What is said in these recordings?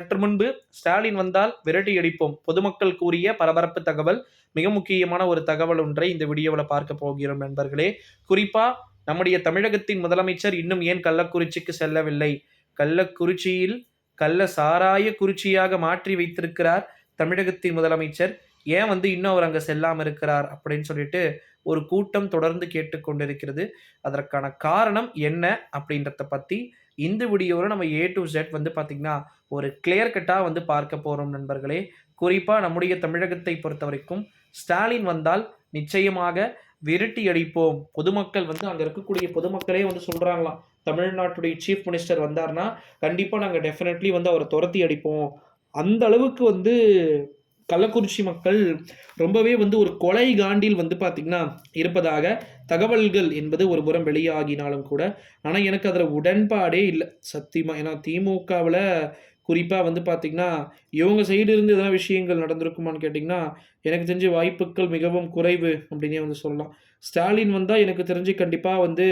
சற்று முன்பு ஸ்டாலின் வந்தால் விரட்டி அடிப்போம். பொதுமக்கள் கூறிய பரபரப்பு தகவல் மிக முக்கியமான ஒரு தகவல் ஒன்றை இந்த வீடியோவில் பார்க்க போகிறோம் நண்பர்களே. குறிப்பா நம்முடைய தமிழகத்தின் முதலமைச்சர் இன்னும் ஏன் கள்ளக்குறிச்சிக்கு செல்லவில்லை? கள்ளக்குறிச்சியில் கள்ள சாராய குறிச்சியாக மாற்றி வைத்திருக்கிறார் தமிழகத்தின் முதலமைச்சர். ஏன் வந்து இன்னும் அவர் அங்கே செல்லாமல் இருக்கிறார் அப்படின்னு சொல்லிட்டு ஒரு கூட்டம் தொடர்ந்து கேட்டுக்கொண்டிருக்கிறது. அதற்கான காரணம் என்ன அப்படின்றத பற்றி இந்த வீடியோவில் நம்ம ஏ டு ஜெட் வந்து பார்த்திங்கன்னா ஒரு கிளியர் கட்டாக வந்து பார்க்க போகிறோம் நண்பர்களே. குறிப்பாக நம்முடைய தமிழகத்தை பொறுத்த வரைக்கும் ஸ்டாலின் வந்தால் நிச்சயமாக விரட்டி அடிப்போம். பொதுமக்கள் வந்து அங்கே இருக்கக்கூடிய பொதுமக்களே வந்து சொல்கிறாங்களாம் தமிழ்நாட்டுடைய சீஃப் மினிஸ்டர் வந்தார்னா கண்டிப்பாக நாங்கள் டெஃபினெட்லி வந்து அவரை துரத்தி அடிப்போம். அந்த அளவுக்கு வந்து கள்ளக்குறிச்சி மக்கள் ரொம்பவே வந்து ஒரு கொலை காண்டில் வந்து பார்த்திங்கன்னா இருப்பதாக தகவல்கள் என்பது ஒரு புறம் வெளியாகினாலும் கூட. ஆனால் எனக்கு அதில் உடன்பாடே இல்லை. சத்தியமாக ஏன்னா திமுகவில் குறிப்பாக வந்து பார்த்திங்கன்னா இவங்க சைடு இருந்து எதனா விஷயங்கள் நடந்திருக்குமான்னு கேட்டிங்கன்னா எனக்கு தெரிஞ்ச வாய்ப்புகள் மிகவும் குறைவு அப்படின்னே வந்து சொல்லலாம். ஸ்டாலின் வந்தால் எனக்கு தெரிஞ்சு கண்டிப்பாக வந்து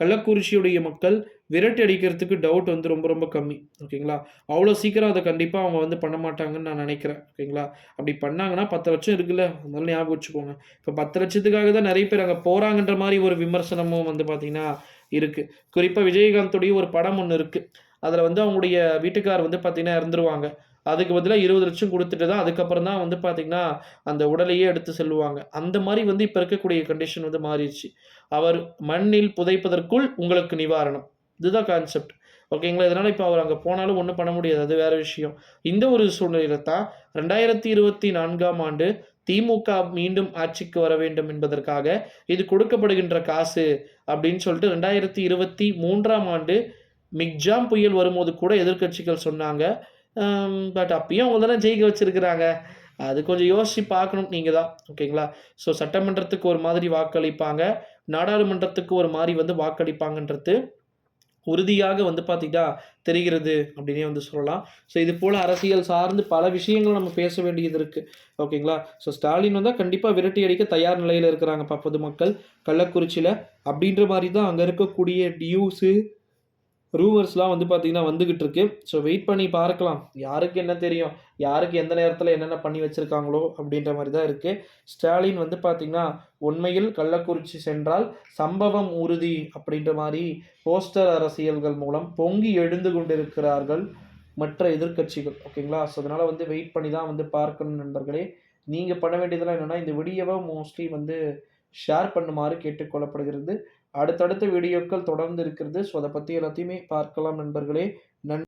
கள்ளக்குறிச்சியுடைய மக்கள் விரட்டி அடிக்கிறதுக்கு டவுட் வந்து ரொம்ப ரொம்ப கம்மி. ஓகேங்களா? அவ்வளோ சீக்கிரம் அதை கண்டிப்பாக அவங்க வந்து பண்ண மாட்டாங்கன்னு நான் நினைக்கிறேன். ஓகேங்களா? அப்படி பண்ணாங்கன்னா பத்து லட்சம் இருக்குல்ல? அதனால ஞாபகம் வச்சுக்கோங்க. இப்போ பத்து லட்சத்துக்காக தான் நிறைய பேர் அங்கே போகிறாங்கன்ற மாதிரி ஒரு விமர்சனமும் வந்து பார்த்திங்கன்னா இருக்குது குறிப்பாக விஜயகாந்தோடைய ஒரு படம் ஒன்று இருக்குது அதில் வந்து அவங்களுடைய வீட்டுக்கார் வந்து பார்த்திங்கன்னா இறந்துருவாங்க. அதுக்கு பதிலாக இருபது லட்சம் கொடுத்துட்டு தான் அதுக்கப்புறம் தான் வந்து பார்த்திங்கன்னா அந்த உடலையே எடுத்து செல்லுவாங்க. அந்த மாதிரி வந்து இப்போ இருக்கக்கூடிய கண்டிஷன் வந்து மாறிடுச்சு. அவர் மண்ணில் புதைப்பதற்குள் உங்களுக்கு நிவாரணம். இதுதான் கான்செப்ட் ஓகேங்களா இதனால் இப்போ அவர் அங்கே போனாலும் ஒன்றும் பண்ண முடியாது அது வேறு விஷயம். இந்த ஒரு சூழ்நிலையில தான் ரெண்டாயிரத்தி இருபத்தி நான்காம் ஆண்டு திமுக மீண்டும் ஆட்சிக்கு வர வேண்டும் என்பதற்காக இது கொடுக்கப்படுகின்ற காசு அப்படின்னு சொல்லிட்டு ரெண்டாயிரத்தி இருபத்தி மூன்றாம் ஆண்டு மிக்ஜாம் புயல் வரும்போது கூட எதிர்கட்சிகள் சொன்னாங்க. பட் அப்பயும் அவங்க தானே ஜெயிக்க வச்சுருக்கிறாங்க. அது கொஞ்சம் யோசித்து பார்க்கணும் நீங்கள் தான். ஓகேங்களா ஸோ சட்டமன்றத்துக்கு ஒரு மாதிரி வாக்களிப்பாங்க நாடாளுமன்றத்துக்கு ஒரு மாதிரி வந்து வாக்களிப்பாங்கன்றது உறுதியாக வந்து பார்த்திங்கன்னா தெரிகிறது அப்படின்னே வந்து சொல்லலாம். ஸோ இது போல் அரசியல் சார்ந்து பல விஷயங்கள் நம்ம பேச வேண்டியது இருக்குது ஓகேங்களா ஸோ ஸ்டாலின் வந்தால் கண்டிப்பாக விரட்டி அடிக்க தயார் நிலையில் இருக்கிறாங்கப்பா பொதுமக்கள். கள்ளக்குறிச்சியில் அப்படின்ற மாதிரி தான் அங்கே இருக்கக்கூடிய நியூஸு ரூவர்ஸ்லாம் வந்து பார்த்திங்கன்னா வந்துக்கிட்டு இருக்கு ஸோ வெயிட் பண்ணி பார்க்கலாம். யாருக்கு என்ன தெரியும்? யாருக்கு எந்த நேரத்தில் என்னென்ன பண்ணி வச்சுருக்காங்களோ அப்படின்ற மாதிரி தான் இருக்குது ஸ்டாலின் வந்து பார்த்திங்கன்னா உண்மையில் கள்ளக்குறிச்சி சென்றால் சம்பவம் உறுதி அப்படின்ற மாதிரி போஸ்டர் அரசியல்கள் மூலம் பொங்கி எழுந்து கொண்டிருக்கிறார்கள் மற்ற எதிர்கட்சிகள் ஓகேங்களா? ஸோ அதனால் வந்து வெயிட் பண்ணி தான் வந்து பார்க்கணும் நண்பர்களே. நீங்கள் பண்ண வேண்டியதெல்லாம் என்னென்னா இந்த வீடியோவை மோஸ்ட்லி வந்து ஷேர் பண்ணுமாறு கேட்டுக்கொள்ளப்படுகிறது. அடுத்தடுத்த வீடியோக்கள் தொடர்ந்து இருக்கிறது. ஸோ அதை பற்றி எல்லாத்தையுமே பார்க்கலாம் நண்பர்களே. நன்